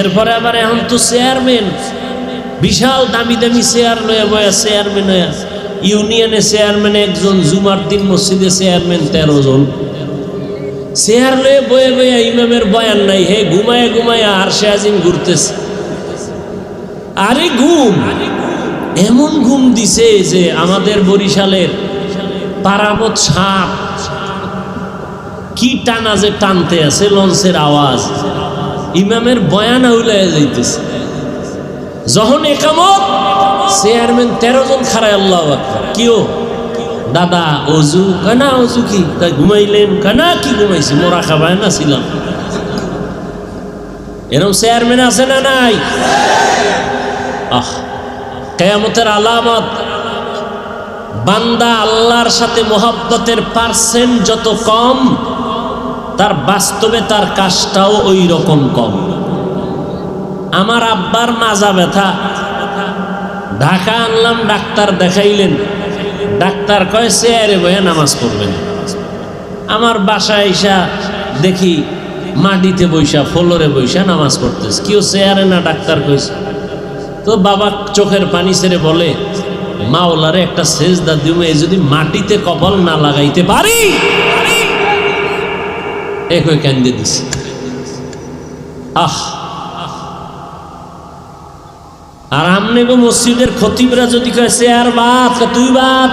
এরপরে আবার এখন তো চেয়ারম্যান বিশাল দামি দামি চেয়ার লয়ে বয়া চেয়ারম্যান হয়ে ইউনিয়নে চেয়ারম্যান একজন জুমার দিন মসজিদে চেয়ারম্যান তেরো জন। চেয়ার লয়ে বয়ে বয়ে ইমামের বয়ান নাই, হে ঘুমায় ঘুমায় আর সে আজিম ঘুরতেছে। আরে ঘুম, এমন ঘুম দিছে যে আমাদের বরিশালের পারামত সাপ, কি টানা যে টানতে আছে, লঞ্চের আওয়াজ। ইমামের বয়ান উলাইয়া যাইতেছে। যখন একামত, চেয়ারম্যান তেরো জন খারায় আল্লাহ। কিও? দাদা, অজু? কানা অজু কি? তাই ঘুমাইলেন। কানা কি ঘুমাইছি? মোরা খাবায় না ছিলাম। এরকম চেয়ারম্যান আছে না নাই? আহ, কেয়ামতের আলামত। বান্দা আল্লাহর সাথে মোহাব্বতের পার্সেন্ট যত কম তার বাস্তবে তার কাজটাও ওই রকম কম। আমার আব্বার মাজা ব্যথা। ঢাকা আনলাম, ডাক্তার দেখাইলেন। ডাক্তার কয়, চেয়ারে বয়ে নামাজ পড়বেন। আমার বাসায় এসা দেখি মাটিতে বৈশা ফ্লোরে বৈশা নামাজ পড়তেছে। কেউ চেয়ারে না, ডাক্তার কইছে। তো বাবা চোখের পানি ছেড়ে বলে মাওলারে একটা সেজদা দিবে যদি মাটিতে কপাল না লাগাইতে পারি? এক হয়ে কেন্দ্রে আহ। আর আমনে গো মসজিদের খতিবরা যদি কয় চেয়ার বাদ তুই বাদ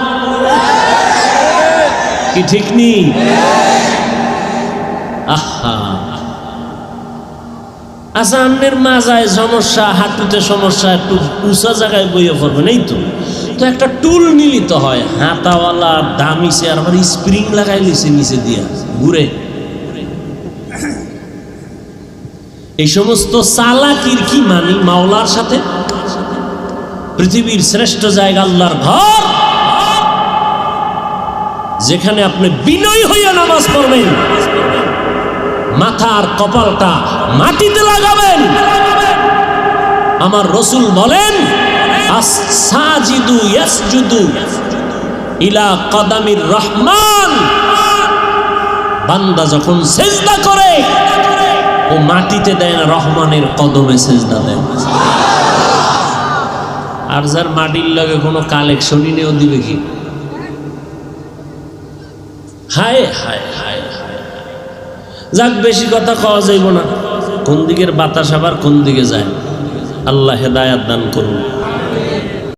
কি ঠিক নি? আহা। আচ্ছা আমনের মাজায় সমস্যা, হাঁটুতে সমস্যা, একটু উঁচা জায়গায় বইয়ে পড়বেন এই তো? তো একটা টুল মিলিত হয়, হাতাওয়ালা, দামি চেয়ার আবার স্প্রিং লাগাই লিছে নিচে দিয়া, ঘুরে। এই সমস্ত চালাকির কি মানি মাওলার সাথে? পৃথিবীর শ্রেষ্ঠ জায়গা আল্লাহর ঘর। যেখানে আপনি বিনয় হইয়া নামাজ পড়বেন। মাথার কপালটা মাটিতে লাগাবেন। আমার রসুল বলেন ইলা কদামির রহমান। বান্দা যখন সেজদা করে ও মাটিতে দেয় না, রহমানের কদমে সেজদা দেয়। আর যার মাটির লগে কোনো কালেকশনই নেও দিবে কি? হায় হায় হায় যাক, বেশি কথা খাওয়া যাইব না। কোন দিকের বাতাস আবার কোন দিকে যায়? আল্লাহ হেদায়াত দান করুন।